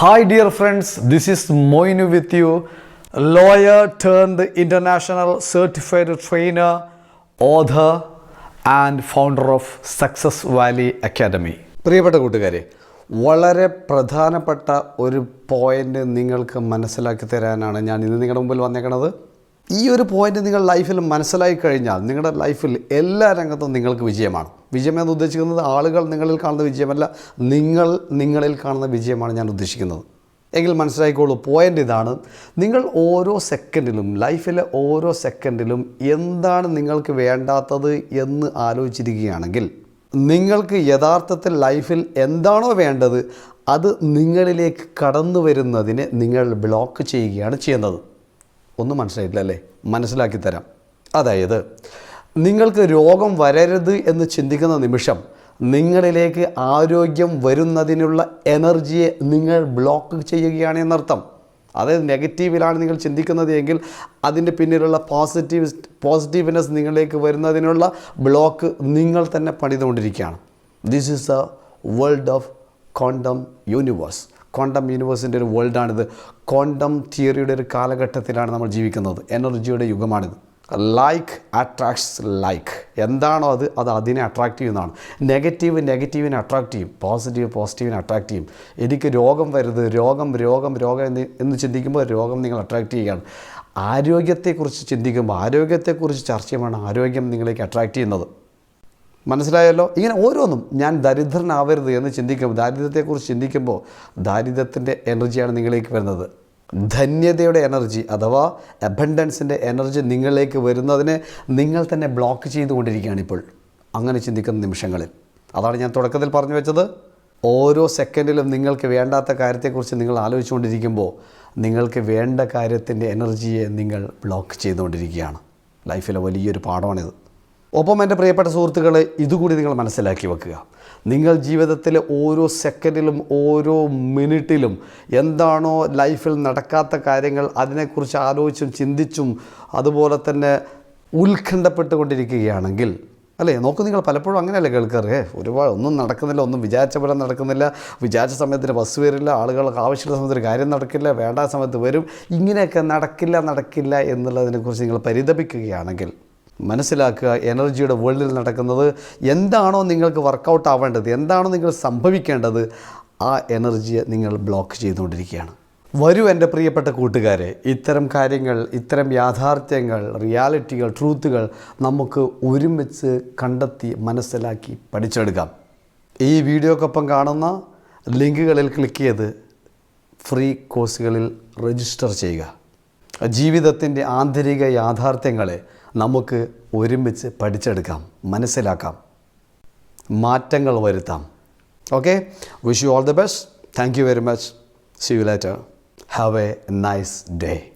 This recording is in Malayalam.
Hi, dear friends, this is Moinu with you, lawyer turned international certified trainer, author, and founder of Success Valley Academy. പ്രിയപ്പെട്ട കൂട്ടുകാരെ വളരെ പ്രധാനപ്പെട്ട ഒരു പോയിന്റ് നിങ്ങൾക്ക് മനസ്സിലാക്കി തരാനാണ് ഞാൻ ഇന്ന് നിങ്ങളുടെ മുമ്പിൽ വന്നേക്കണത് ഈ ഒരു പോയിന്റ് നിങ്ങൾ ലൈഫിൽ മനസ്സിലാക്കി കഴിഞ്ഞാൽ നിങ്ങളുടെ ലൈഫിൽ എല്ലാ രംഗത്തും നിങ്ങൾക്ക് വിജയമാണ് വിജയം എന്ന് ഉദ്ദേശിക്കുന്നത് ആളുകൾ നിങ്ങളിൽ കാണുന്ന വിജയമല്ല നിങ്ങൾ നിങ്ങളിൽ കാണുന്ന വിജയമാണ് ഞാൻ ഉദ്ദേശിക്കുന്നത്. എങ്കിൽ മനസ്സിലാക്കിക്കോളൂ പോയിന്റ് ഇതാണ്. നിങ്ങൾ ഓരോ സെക്കൻഡിലും ലൈഫിലെ ഓരോ സെക്കൻഡിലും എന്താണ് നിങ്ങൾക്ക് വേണ്ടാത്തത് എന്ന് ആലോചിച്ചിരിക്കുകയാണെങ്കിൽ നിങ്ങൾക്ക് യഥാർത്ഥത്തിൽ ലൈഫിൽ എന്താണോ വേണ്ടത് അത് നിങ്ങളിലേക്ക് കടന്നു വരുന്നതിനെ നിങ്ങൾ ബ്ലോക്ക് ചെയ്യുകയാണ് ചെയ്യുന്നത്. ഒന്നും മനസ്സിലായിട്ടില്ല അല്ലേ മനസ്സിലാക്കി തരാം. അതായത് നിങ്ങൾക്ക് രോഗം വരരുത് എന്ന് ചിന്തിക്കുന്ന നിമിഷം നിങ്ങളിലേക്ക് ആരോഗ്യം വരുന്നതിനുള്ള എനർജിയെ നിങ്ങൾ ബ്ലോക്ക് ചെയ്യുകയാണ് എന്നർത്ഥം. അതായത് നെഗറ്റീവിലാണ് നിങ്ങൾ ചിന്തിക്കുന്നത് എങ്കിൽ അതിന്റെ പിന്നിലുള്ള പോസിറ്റീവ് പോസിറ്റീവ്നെസ് നിങ്ങളിലേക്ക് വരുന്നതിനുള്ള ബ്ലോക്ക് നിങ്ങൾ തന്നെ പണിതുകൊണ്ടിരിക്കുകയാണ്. This is a world of quantum universe quantum യൂണിവേഴ്സിന്റെ ഒരു വേൾഡാണിത്. ക്വാണ്ടം തിയറിയുടെ ഒരു കാലഘട്ടത്തിലാണ് നമ്മൾ ജീവിക്കുന്നത്. എനർജിയുടെ യുഗമാണിത്. ലൈക്ക് അട്രാക്ട്സ് ലൈക്ക് എന്താണോ അത് അത് അതിനെ അട്രാക്റ്റ് ചെയ്യുന്നതാണ്. നെഗറ്റീവ് നെഗറ്റീവിനെ അട്രാക്റ്റ് ചെയ്യും. പോസിറ്റീവ് പോസിറ്റീവിനെ അട്രാക്റ്റ് ചെയ്യും. എനിക്ക് രോഗം വരുന്നത് രോഗം രോഗം രോഗം എന്ന് എന്ന് ചിന്തിക്കുമ്പോൾ രോഗം നിങ്ങൾ അട്രാക്റ്റ് ചെയ്യുകയാണ്. ആരോഗ്യത്തെക്കുറിച്ച് ചിന്തിക്കുമ്പോൾ ആരോഗ്യത്തെക്കുറിച്ച് ചർച്ച ചെയ്യുമ്പോഴാണ് ആരോഗ്യം നിങ്ങളേക്ക് അട്രാക്റ്റ് ചെയ്യുന്നത്. മനസ്സിലായല്ലോ? ഇങ്ങനെ ഓരോന്നും ഞാൻ ദരിദ്രനാവരുത് എന്ന് ചിന്തിക്കുമ്പോൾ ദാരിദ്ര്യത്തെക്കുറിച്ച് ചിന്തിക്കുമ്പോൾ ദാരിദ്ര്യത്തിന്റെ എനർജിയാണ് നിങ്ങളിലേക്ക് വരുന്നത്. ധന്യതയുടെ എനർജി അഥവാ അബൻഡൻസിന്റെ എനർജി നിങ്ങളിലേക്ക് വരുന്നതിനെ നിങ്ങൾ തന്നെ ബ്ലോക്ക് ചെയ്തുകൊണ്ടിരിക്കുകയാണ് ഇപ്പോൾ. അങ്ങനെ ചിന്തിക്കുന്ന നിമിഷങ്ങളിൽ. അതാണ് ഞാൻ തുടക്കത്തിൽ പറഞ്ഞു വെച്ചത്. ഓരോ സെക്കൻഡിലും നിങ്ങൾക്ക് വേണ്ടാത്ത കാര്യത്തെക്കുറിച്ച് നിങ്ങൾ ആലോചിച്ചുകൊണ്ടിരിക്കുമ്പോൾ നിങ്ങൾക്ക് വേണ്ട കാര്യത്തിന്റെ എനർജിയെ നിങ്ങൾ ബ്ലോക്ക് ചെയ്തുകൊണ്ടിരിക്കുകയാണ്. ലൈഫിലെ വലിയൊരു പാഠമാണിത്. ഒപ്പം എന്റെ പ്രിയപ്പെട്ട സുഹൃത്തുക്കളെ ഇതുകൂടി നിങ്ങൾ മനസ്സിലാക്കി വെക്കുക. നിങ്ങൾ ജീവിതത്തിലെ ഓരോ സെക്കൻഡിലും ഓരോ മിനിറ്റിലും എന്താണോ ലൈഫിൽ നടക്കാത്ത കാര്യങ്ങൾ അതിനെക്കുറിച്ച് ആലോചിച്ചും ചിന്തിച്ചും അതുപോലെ തന്നെ ഉത്കണ്ഠപ്പെട്ടുകൊണ്ടിരിക്കുകയാണെങ്കിൽ അല്ലേ? നോക്കൂ നിങ്ങൾ പലപ്പോഴും അങ്ങനെയല്ലേ കേൾക്കാറ്? ഒരുപാട് ഒന്നും നടക്കുന്നില്ല ഒന്നും വിചാരിച്ച പോലെ നടക്കുന്നില്ല. വിചാരിച്ച സമയത്തിന് ബസ് വരില്ല ആളുകൾക്ക് ആവശ്യമുള്ള സമയത്തിന് കാര്യം നടക്കില്ല വേണ്ട സമയത്ത് വരും. ഇങ്ങനെയൊക്കെ നടക്കില്ല നടക്കില്ല എന്നുള്ളതിനെക്കുറിച്ച് നിങ്ങൾ പരിതപിക്കുകയാണെങ്കിൽ മനസ്സിലാക്കുക എനർജിയുടെ വേൾഡിൽ നടക്കുന്നത് എന്താണോ നിങ്ങൾക്ക് വർക്കൗട്ട് ആവേണ്ടത് എന്താണോ നിങ്ങൾ സംഭവിക്കേണ്ടത് ആ എനർജിയെ നിങ്ങൾ ബ്ലോക്ക് ചെയ്തുകൊണ്ടിരിക്കുകയാണ്. വരൂ എന്റെ പ്രിയപ്പെട്ട കൂട്ടുകാരെ ഇത്തരം കാര്യങ്ങൾ ഇത്തരം യാഥാർത്ഥ്യങ്ങൾ റിയാലിറ്റികൾ ട്രൂത്തുകൾ നമുക്ക് ഒരുമിച്ച് കണ്ടെത്തി മനസ്സിലാക്കി പഠിച്ചെടുക്കാം. ഈ വീഡിയോക്കൊപ്പം കാണുന്ന ലിങ്കുകളിൽ ക്ലിക്ക് ചെയ്ത് ഫ്രീ കോഴ്സുകളിൽ രജിസ്റ്റർ ചെയ്യുക. ജീവിതത്തിന്റെ ആന്തരിക യാഥാർത്ഥ്യങ്ങളെ നമുക്ക് ഒരുമിച്ച് പഠിച്ചെടുക്കാം മനസ്സിലാക്കാം മാറ്റങ്ങൾ വരുത്താം. Okay wish you all the best thank you very much see you later have a nice day